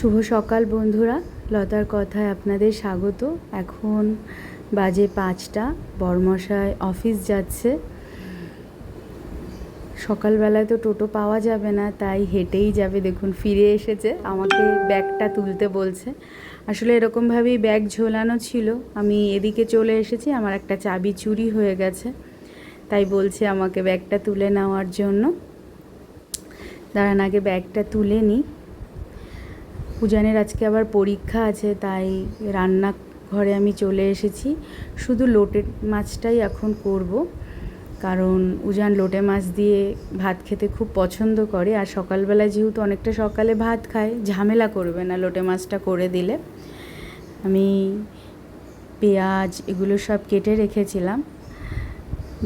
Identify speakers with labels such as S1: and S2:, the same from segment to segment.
S1: শুভ সকাল বন্ধুরা। লতার কথায় আপনাদের স্বাগত। এখন বাজে পাঁচটা। বরমশায় অফিস যাচ্ছে। সকালবেলায় তো টোটো পাওয়া যাবে না, তাই হেঁটেই যাবে। দেখুন, ফিরে এসেছে। আমাকে ব্যাগটা তুলতে বলছে। আসলে এরকমভাবেই ব্যাগ ঝোলানো ছিল। আমি এদিকে চলে এসেছি, আমার একটা চাবি চুরি হয়ে গেছে। তাই বলছে আমাকে ব্যাগটা তুলে নেওয়ার জন্য। দাঁড়ান, আগে ব্যাগটা তুলে নিই। পূজানের আজকে আবার পরীক্ষা আছে, তাই রান্না ঘরে আমি চলে এসেছি। শুধু লোটে মাছটাই এখন করব, কারণ উজান লোটে মাছ দিয়ে ভাত খেতে খুব পছন্দ করে। আর সকালবেলায় যেহেতু অনেকটা সকালে ভাত খায়, ঝামেলা করবে না লোটে মাছটা করে দিলে। আমি পেঁয়াজ এগুলো সব কেটে রেখেছিলাম।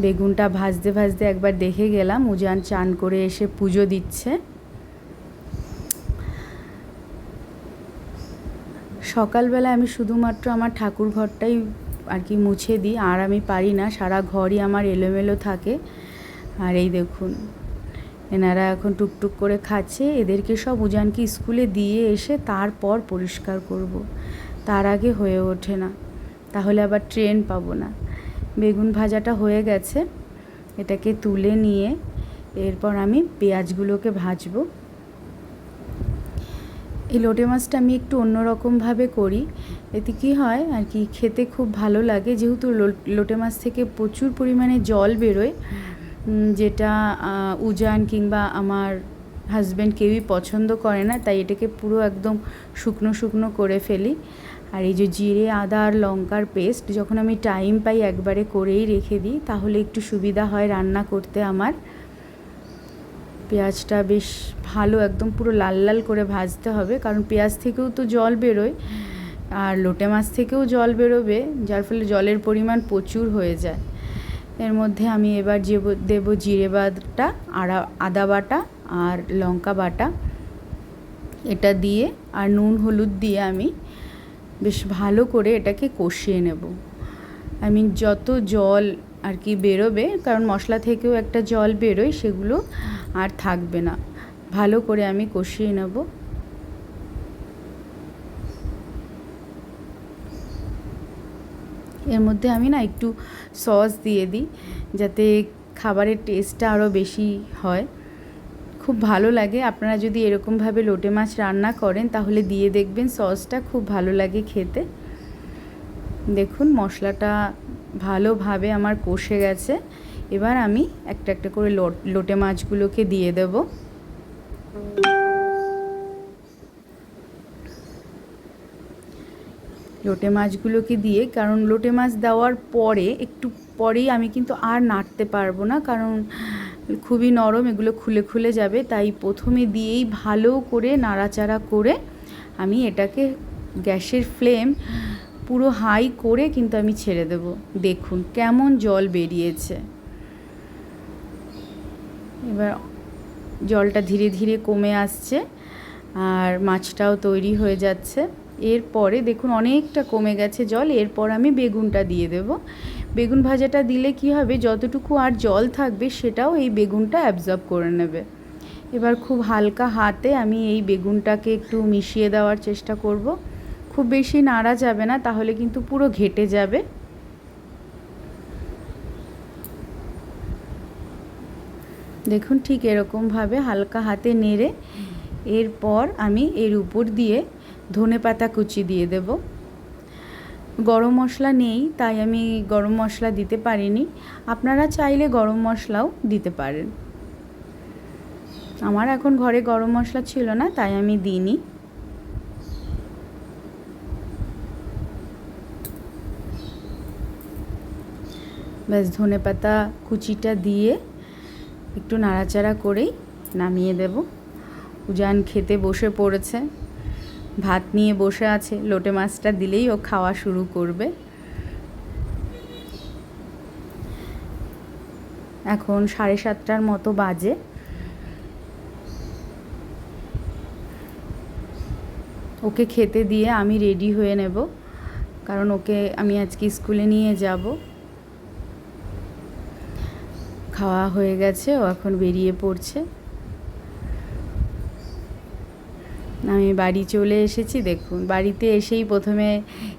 S1: বেগুনটা ভাজতে ভাজতে একবার দেখে গেলাম, উজান চান করে এসে পুজো দিচ্ছে। সকালবেলা আমি শুধুমাত্র আমার ঠাকুর ঘরটাই আর কি মুছে দিই, আর আমি পারি না, সারা ঘরই আমার এলোমেলো থাকে। আর এই দেখুন, এনারা এখন টুকটুক করে খাচ্ছে, এদেরকে সব উজানকে স্কুলে দিয়ে এসে তারপর পরিষ্কার করব। তার আগে হয়ে ওঠে না, তাহলে আবার ট্রেন পাবো না। বেগুন ভাজাটা হয়ে গেছে, এটাকে তুলে নিয়ে এরপর আমি পেঁয়াজগুলোকে ভাজবো। এই লোটে মাছটা আমি একটু অন্যরকমভাবে করি। এতে কী হয় আর কি, খেতে খুব ভালো লাগে। যেহেতু লোটে মাছ থেকে প্রচুর পরিমাণে জল বেরোয় যেটা উজান কিংবা আমার হাজব্যান্ড কেউই পছন্দ করে না, তাই এটাকে পুরো একদম শুকনো শুকনো করে ফেলি। আর এই যে জিরে, আদা আর লঙ্কার পেস্ট যখন আমি টাইম পাই একবারে করেই রেখে দিই, তাহলে একটু সুবিধা হয় রান্না করতে আমার। পেঁয়াজটা বেশ ভালো, একদম পুরো লাল লাল করে ভাজতে হবে, কারণ পেঁয়াজ থেকেও তো জল বেরোয় আর লোটে মাছ থেকেও জল বেরোবে, যার ফলে জলের পরিমাণ প্রচুর হয়ে যায়। এর মধ্যে আমি এবার যে দেবো জিরে বাটা আড়া আদা বাটা আর লঙ্কা বাটা। এটা দিয়ে আর নুন, হলুদ দিয়ে আমি বেশ ভালো করে এটাকে কষিয়ে নেব। আমি যত জল আর কি বেরোবে, কারণ মশলা থেকেও একটা জল বেরোয় সেগুলো আর থাকবে না। ভালো করে আমি কষিয়ে নেব। এর মধ্যে আমি না একটু সস দিয়ে দিই, যাতে খাবারের টেস্টটা আরও বেশি হয়। খুব ভালো লাগে। আপনারা যদি এরকমভাবে লোটে মাছ রান্না করেন, তাহলে দিয়ে দেখবেন সসটা খুব ভালো লাগে খেতে। দেখুন মশলাটা ভালোভাবে আমার কষে গেছে। এবার আমি একটা একটা করে লোটে মাছগুলোকে দিয়ে দেব। লোটে মাছগুলোকে দিয়ে, কারণ লোটে মাছ দেওয়ার পরে, একটু পরেই আমি কিন্তু আর নাড়তে পারব না, কারণ খুবই নরম, এগুলো খুলে খুলে যাবে। তাই প্রথমে দিয়েই ভালো করে নাড়াচাড়া করে আমি এটাকে গ্যাসের ফ্লেম পুরো হাই করে কিন্তু আমি ছেড়ে দেব। দেখুন কেমন জল বেরিয়েছে। এবার জলটা ধীরে ধীরে কমে আসছে আর মাছটাও তৈরি হয়ে যাচ্ছে। এরপরে দেখুন অনেকটা কমে গেছে জল, এরপর আমি বেগুনটা দিয়ে দেব। বেগুন ভাজাটা দিলে কি হবে, যতটুকু আর জল থাকবে সেটাও এই বেগুনটা অ্যাবজর্ব করে নেবে। এবার খুব হালকা হাতে আমি এই বেগুনটাকে একটু মিশিয়ে দেওয়ার চেষ্টা করব। খুব বেশি নাড়া যাবে না, তাহলে কিন্তু পুরো ঘেটে যাবে। দেখুন ঠিক এরকমভাবে হালকা হাতে নেড়ে এরপর আমি এর উপর দিয়ে ধনে পাতা কুচি দিয়ে দেব। গরম মশলা নেই, তাই আমি গরম মশলা দিতে পারিনি। আপনারা চাইলে গরম মশলাও দিতে পারেন। আমার এখন ঘরে গরম মশলা ছিল না, তাই আমি দিইনি। ব্যাস ধনে পাতা কুচিটা দিয়ে একটু নাড়াচাড়া করেই নামিয়ে দেব। উজান খেতে বসে পড়েছে। ভাত নিয়ে বসে আছে। লোটে মাছটা দিলেই ও খাওয়া শুরু করবে। এখন সাড়ে সাতটার মতো বাজে। ওকে খেতে দিয়ে আমি রেডি হয়ে নেব। কারণ ওকে আমি আজকে স্কুলে নিয়ে যাব। খাওয়া হয়ে গেছে, ও এখন বেরিয়ে পড়ছে। আমি বাড়ি চলে এসেছি, দেখুন, বাড়িতে এসেই প্রথমে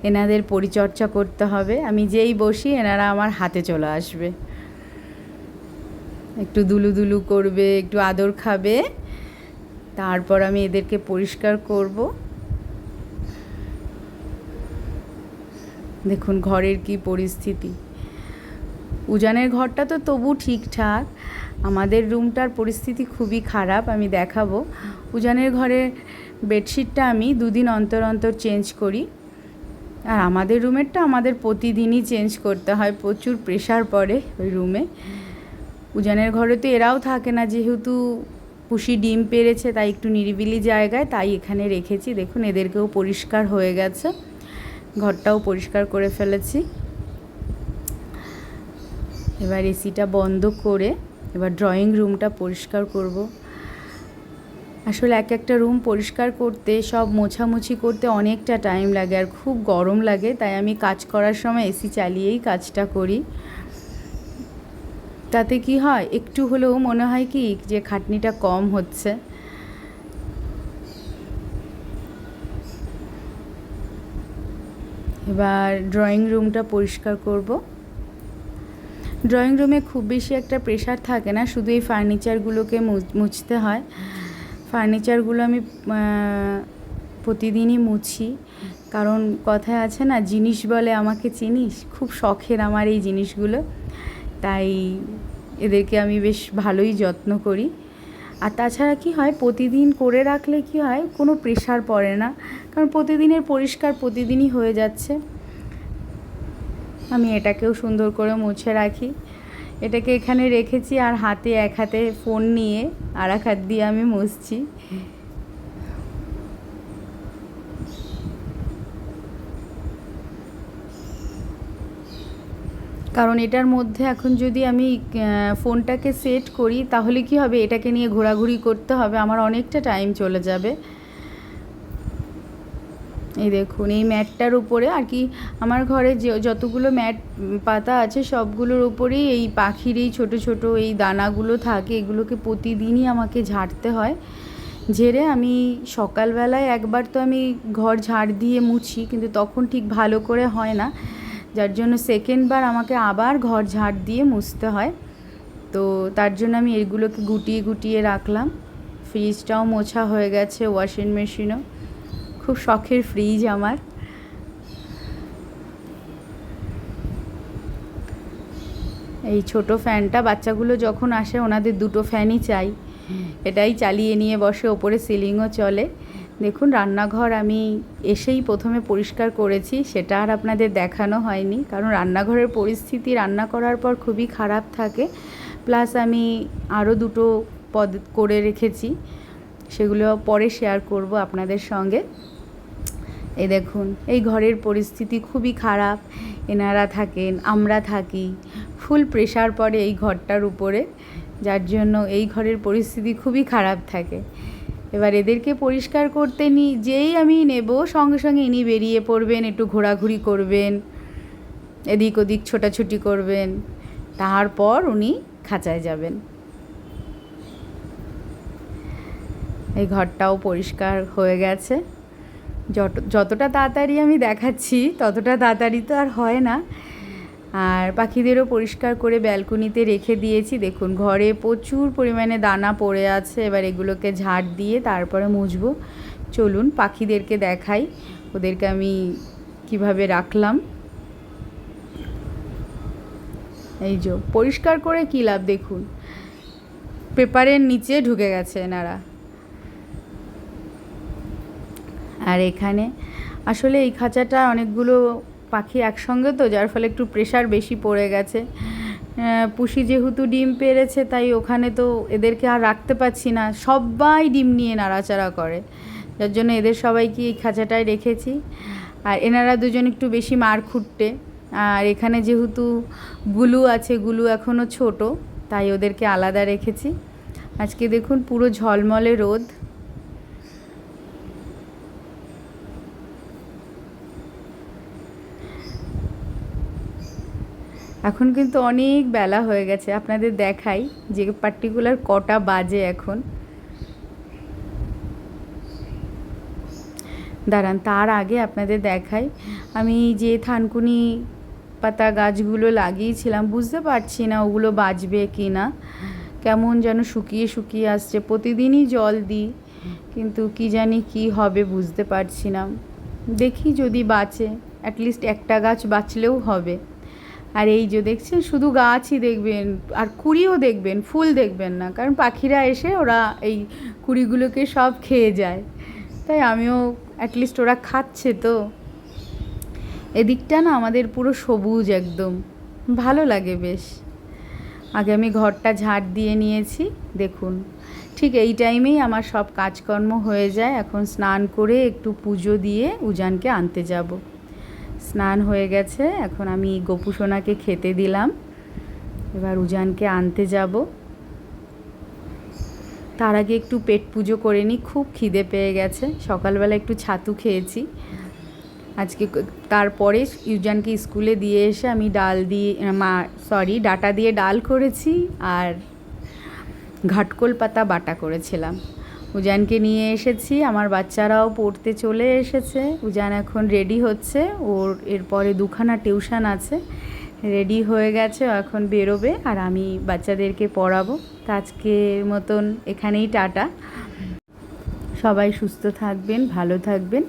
S1: এনাদের পরিচর্যা করতে হবে। আমি যেই বসি, এনারা আমার হাতে চলে আসবে। একটু দুলু দুলু করবে, একটু আদর খাবে, তারপর আমি এদেরকে পরিষ্কার করব। দেখুন, ঘরের কি পরিস্থিতি। উজানের ঘরটা তো তবু ঠিকঠাক। আমাদের রুমটার পরিস্থিতি খুবই খারাপ, আমি দেখাবো। উজানের ঘরে বেডশিটটা আমি দুদিন অন্তর অন্তর চেঞ্জ করি। আর আমাদের রুমেরটা আমাদের প্রতিদিনই চেঞ্জ করতে হয়, প্রচুর প্রেশার পড়ে ওই রুমে। উজানের ঘরে তো এরাও থাকে না, যেহেতু পুষি ডিম পেরেছে, তাই একটু নিরিবিলি জায়গায়, তাই এখানে রেখেছি। দেখুন, এদেরকেও পরিষ্কার হয়ে গেছে। ঘরটাও পরিষ্কার করে ফেলেছি। এবার এসিটা বন্ধ করে এবার ড্রয়িং রুমটা পরিষ্কার করব। আসলে এক একটা রুম পরিষ্কার করতে, সব মোছামুছি করতে অনেকটা টাইম লাগে আর খুব গরম লাগে, তাই আমি কাজ করার সময় এসি চালিয়েই কাজটা করি। তাতে কি হয়, একটু হলেও মনে হয় কি, যে খাটনিটা কম হচ্ছে। এবার ড্রয়িং রুমটা পরিষ্কার করব। ড্রয়িং রুমে খুব বেশি একটা প্রেশার থাকে না, শুধু এই ফার্নিচারগুলোকে মুছতে হয়। ফার্নিচারগুলো আমি প্রতিদিনই মুছি। কারণ কথায় আছে না, জিনিস বলে আমাকে চিনিস? খুব শখের আমার এই জিনিসগুলো। তাই এদেরকে আমি বেশ ভালোই যত্ন করি। আর তাছাড়া কি হয়, প্রতিদিন করে রাখলে কি হয়, কোনো প্রেশার পড়ে না। কারণ প্রতিদিনের পরিষ্কার প্রতিদিনই হয়ে যাচ্ছে। আমি এটাকেও সুন্দর করে মুছে রাখি। এটাকে এখানে রেখেছি আর হাতে এক হাতে ফোন নিয়ে আর এক হাত দিয়ে আমি মুছছি। কারণ এটার মধ্যে এখন যদি আমি ফোনটাকে সেট করি, তাহলে কি হবে? এটাকে নিয়ে ঘোরাঘুরি করতে হবে। আমার অনেকটা টাইম চলে যাবে। এই দেখুন, এই ম্যাটটার উপরে আর কি আমার ঘরে যে, যতগুলো ম্যাট পাতা আছে সবগুলোর উপরেই এই পাখির এই ছোটো ছোটো এই দানাগুলো থাকে, এগুলোকে প্রতিদিনই আমাকে ঝাড়তে হয়। ঝেড়ে আমি সকালবেলায় একবার তো আমি ঘর ঝাড় দিয়ে মুছি, কিন্তু তখন ঠিক ভালো করে হয় না। যার জন্য সেকেন্ডবার আমাকে আবার ঘর ঝাড় দিয়ে মুছতে হয়। তো তার জন্য আমি এগুলোকে গুটিয়ে গুটিয়ে রাখলাম। ফ্রিজটাও মোছা হয়ে গেছে, ওয়াশিং মেশিনও। খুব শখের ফ্রিজ আমার। এই ছোট ফ্যানটা বাচ্চাগুলো যখন আসে, ওনাদের দুটো ফ্যানই চাই। এটাই চালিয়ে নিয়ে বসে, ওপরে সিলিংও চলে। দেখুন, রান্নাঘর আমি এসেই প্রথমে পরিষ্কার করেছি, সেটা আর আপনাদের দেখানো হয়নি। কারণ রান্নাঘরের পরিস্থিতি, রান্না করার পর খুবই খারাপ থাকে। প্লাস আমি আরও দুটো পদ করে রেখেছি, সেগুলো পরে শেয়ার করব আপনাদের সঙ্গে। এই দেখুন, এই ঘরের পরিস্থিতি খুবই খারাপ। এনারা থাকেন, আমরা থাকি। ফুল প্রেশার পড়ে এই ঘরটার উপরে, যার জন্য এই ঘরের পরিস্থিতি খুবই খারাপ থাকে। এবার এদেরকে পরিষ্কার করতে নি, যেই আমি নেব, সঙ্গে সঙ্গে ইনি বেরিয়ে পড়বেন, একটু ঘোরাঘুরি করবেন, এদিক ওদিক ছোটাছুটি করবেন। তারপর উনি খাঁচায় যাবেন। এই ঘরটাও পরিষ্কার হয়ে গেছে। যত, যতটা তাড়াতাড়ি আমি দেখাচ্ছি, ততটা তাড়াতাড়ি তো আর হয় না। আর পাখিদেরও পরিষ্কার করে ব্যালকনিতে রেখে দিয়েছি। দেখুন, ঘরে প্রচুর পরিমাণে দানা পড়ে আছে। এবার এগুলোকে ঝাড় দিয়ে তারপরে মুছবো। চলুন, পাখিদেরকে দেখাই। ওদেরকে আমি কীভাবে রাখলাম। এই যে, পরিষ্কার করে কী লাভ? দেখুন, পেপারের নিচে ঢুকে গেছে এনারা। আর এখানে আসলে এই খাঁচাটা অনেকগুলো পাখি একসঙ্গে তো, যার ফলে একটু প্রেশার বেশি পড়ে গেছে। পুষি যেহেতু ডিম পেরেছে তাই ওখানে তো এদেরকে আর রাখতে পারছি না। সবাই ডিম নিয়ে নাড়াচাড়া করে, যার জন্য এদের সবাইকে এই খাঁচাটায় রেখেছি। আর এনারা দুজন একটু বেশি মার খুঁটতে। আর এখানে যেহেতু গুলু আছে, গুলু এখনও ছোট, তাই ওদেরকে আলাদা রেখেছি। আজকে দেখুন পুরো ঝলমলে রোদ। এখন কিন্তু অনেক বেলা হয়ে গেছে, আপনাদের দেখাই যে পার্টিকুলার কটা বাজে এখন। দাঁড়ান, তার আগে আপনাদের দেখাই। আমি যে থানকুনি পাতা গাছগুলো লাগিয়েছিলাম, বুঝতে পারছি না ওগুলো বাঁচবে কি না কেমন যেন শুকিয়ে শুকিয়ে আসছে, প্রতিদিনই জল দিই, কিন্তু কি জানি কি হবে বুঝতে পারছি না। দেখি যদি বাঁচে অ্যাটলিস্ট একটা গাছ বাঁচলেও হবে। আর এই যে দেখছেন, শুধু গাছই দেখবেন, আর কুড়িও দেখবেন, ফুল দেখবেন না, কারণ পাখিরা এসে ওরা এই কুড়িগুলোকে সব খেয়ে যায়। তাই আমিও অ্যাটলিস্ট ওরা খাচ্ছে তো। এদিকটা না আমাদের পুরো সবুজ একদম। ভালো লাগে বেশ। আগে আমি ঘরটা ঝাড় দিয়ে নিয়েছি, দেখুন। ঠিক এই টাইমেই আমার সব কাজকর্ম হয়ে যায়, এখন স্নান করে একটু পুজো দিয়ে উজানকে আনতে যাব। স্নান হয়ে গেছে, এখন আমি গোপুসোনাকে খেতে দিলাম। এবার উজানকে আনতে যাব। তার আগে একটু পেট পুজো করে নিই খুব খিদে পেয়ে গেছে। সকালবেলা একটু ছাতু খেয়েছি। আজকে তারপরে ইউজানকে স্কুলে দিয়ে এসে আমি ডাল দিয়ে মা সরি ডাটা দিয়ে ডাল করেছি আর ঘাটকোল পাতা বাটা করেছিলাম। উজানকে নিয়ে এসেছি। আমার বাচ্চারাও পড়তে চলে এসেছে। উজান এখন রেডি হচ্ছে। ওর এরপরে দুখানা টিউশন আছে। রেডি হয়ে গেছে এখন বেরোবে আর আমি বাচ্চাদেরকে পড়াবো। তা আজকের মতন এখানেই টাটা। সবাই সুস্থ থাকবেন, ভালো থাকবেন।